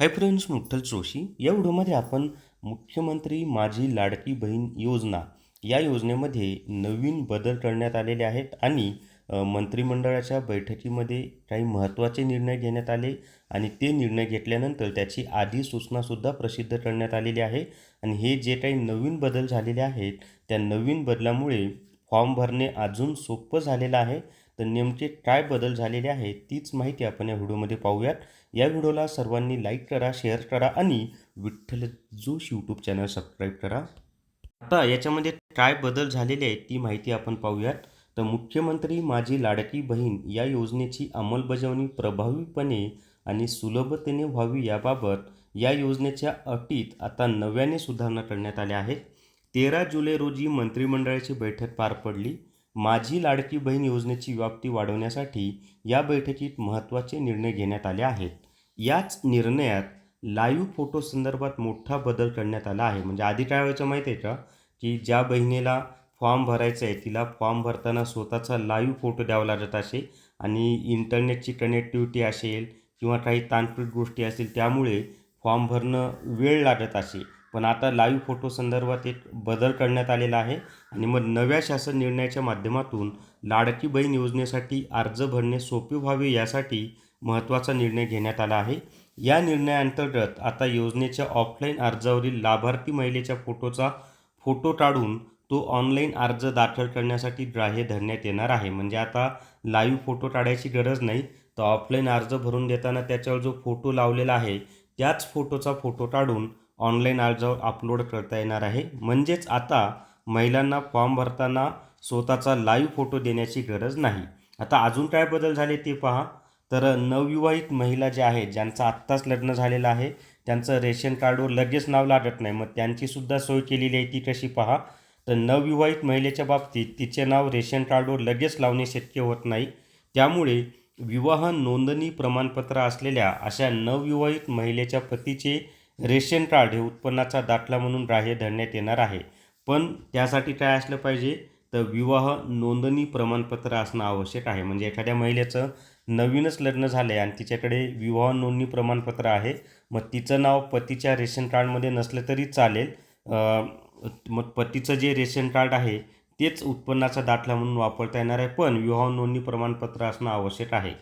Hi friends मुठ्ठल Joshi या व्हिडिओमध्ये आपण मुख्यमंत्री माझी लाडकी बहीण योजना या योजनेमध्ये नवीन बदल करण्यात आलेले आहेत आणि मंत्रिमंडळाच्या बैठकीमध्ये काही महत्त्वाचे निर्णय घेण्यात आले आणि ते निर्णय घेतल्यानंतर त्याची आधी सूचनासुद्धा प्रसिद्ध करण्यात आलेली आहे. आणि हे जे काही नवीन बदल झालेले आहेत त्या नवीन बदलामुळे फॉर्म भरणे अजून सोपं झालेलं आहे. तर नेमके काय बदल झालेले आहेत तीच माहिती आपण या व्हिडिओमध्ये पाहूयात. या व्हिडिओला सर्वांनी लाईक करा शेअर करा आणि विठ्ठल जोश यूट्यूब चॅनल सबस्क्राईब करा. आता याच्यामध्ये काय बदल झालेले आहेत ती माहिती आपण पाहूयात. तर मुख्यमंत्री माझी लाडकी बहीण या योजनेची अंमलबजावणी प्रभावीपणे आणि सुलभतेने व्हावी याबाबत या योजनेच्या अटीत आता नव्याने सुधारणा करण्यात आल्या आहेत. तेरा जुलै रोजी मंत्रिमंडळाची बैठक पार पडली. माझी लाडकी बहीण योजनेची व्याप्ती वाढवण्यासाठी या बैठकीत महत्त्वाचे निर्णय घेण्यात आले आहेत. याच निर्णयात लाईव्ह फोटो संदर्भात मोठा बदल करण्यात आला आहे. म्हणजे आधी काय व्हायचं माहिती आहे का? की ज्या बहिणीला फॉर्म भरायचा आहे तिला फॉर्म भरताना स्वतःचा लाईव्ह फोटो द्यावा लागत असे आणि इंटरनेटची कनेक्टिव्हिटी असेल किंवा काही तांत्रिक गोष्टी असतील त्यामुळे फॉर्म भरणं वेळ लागत असे. पण आता लाईव्ह फोटो संदर्भात एक बदल करण्यात आलेला आहे. आणि मग नव्या शासन निर्णयाच्या माध्यमातून लाडकी बहीण योजनेसाठी अर्ज भरणे सोपे व्हावे यासाठी महत्त्वाचा निर्णय घेण्यात आला आहे. या निर्णयाअंतर्गत आता योजनेच्या ऑफलाईन अर्जावरील लाभार्थी महिलेच्या फोटोचा फोटो काढून तो ऑनलाईन अर्ज दाखल करण्यासाठी ग्राह्य धरण्यात येणार आहे. म्हणजे आता लाईव्ह फोटो काढायची गरज नाही. तर ऑफलाईन अर्ज भरून देताना त्याच्यावर जो फोटो लावलेला आहे त्याच फोटोचा फोटो काढून ऑनलाईन अर्जावर अपलोड करता येणार आहे. म्हणजेच आता महिलांना फॉर्म भरताना स्वतःचा लाईव्ह फोटो देण्याची गरज नाही. आता अजून काय बदल झाले ते पहा. तर नवविवाहित महिला ज्या आहेत ज्यांचं आत्ताच लग्न झालेलं आहे त्यांचं रेशन कार्डवर लगेच नाव लागत नाही. मग त्यांचीसुद्धा सोय केलेली आहे ती कशी पहा. तर नवविवाहित महिलेच्या बाबतीत तिचे नाव रेशन कार्डवर लगेच लावणे शक्य होत नाही. त्यामुळे विवाह नोंदणी प्रमाणपत्र असलेल्या अशा नवविवाहित महिलेच्या पतीचे रेशन कार्ड हे उत्पन्नाचा दाखला म्हणून ग्राह्य धरण्यात येणार आहे. पण त्यासाठी काय असलं पाहिजे? तर विवाह नोंदणी प्रमाणपत्र असणं आवश्यक आहे. म्हणजे एखाद्या महिलेचं नवीनच लग्न झालं आहे आणि तिच्याकडे विवाह नोंदणी प्रमाणपत्र आहे मग तिचं नाव पतीच्या रेशन कार्डमध्ये नसलं तरी चालेल. मग पतीचं जे रेशन कार्ड आहे तेच उत्पन्नाचा दाखला म्हणून वापरता येणार आहे पण विवाह नोंदणी प्रमाणपत्र असणं आवश्यक आहे.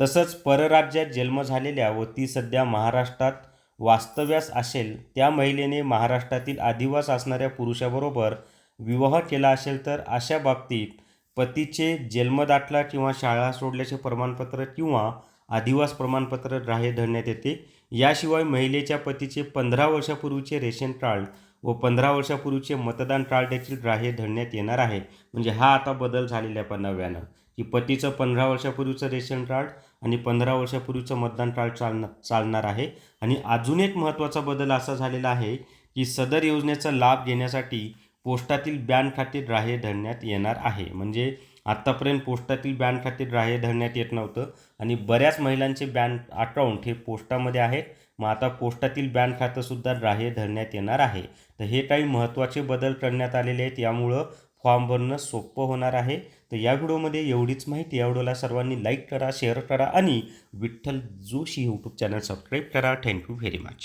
तसंच परराज्यात जन्म झालेल्या व ती सध्या महाराष्ट्रात वास्तव्यास असेल त्या महिलेने महाराष्ट्रातील आदिवास असणाऱ्या पुरुषाबरोबर विवाह केला असेल तर अशा बाबतीत पतीचे जन्मदाखला किंवा शाळा सोडल्याचे प्रमाणपत्र किंवा आदिवास प्रमाणपत्र ग्राह्य धरण्यात येते. याशिवाय महिलेच्या पतीचे पंधरा वर्षापूर्वीचे रेशन कार्ड व पंधरा वर्षापूर्वीचे मतदान कार्ड देखील ग्राह्य धरण्यात येणार आहे. म्हणजे हा आता बदल झालेला आहे पण नव्यानं. की पतीचं पंधरा वर्षापूर्वीचं रेशन कार्ड आणि पंधरा वर्षापूर्वीचं मतदान कार्ड चालणार चालणार आहे. आणि अजून एक महत्त्वाचा बदल असा झालेला आहे की सदर योजनेचा लाभ घेण्यासाठी पोस्टातील बँक खाते ग्राह्य धरण्यात येणार आहे. म्हणजे आत्तापर्यंत पोस्टातील बँक खाते ग्राह्य धरण्यात येत नव्हतं आणि बऱ्याच महिलांचे बँक अकाउंट हे पोस्टामध्ये आहेत. मग आता पोस्टातील बँक खातंसुद्धा ग्राह्य धरण्यात येणार आहे. तर हे काही महत्त्वाचे बदल करण्यात आलेले आहेत. यामुळं फॉर्म भरणं सोपं होणार आहे. तर या व्हिडिओमध्ये एवढीच माहिती. या व्हिडिओला सर्वांनी लाईक करा शेअर करा आणि Vitthal Joshi YouTube channel subscribe करा. Thank you very much.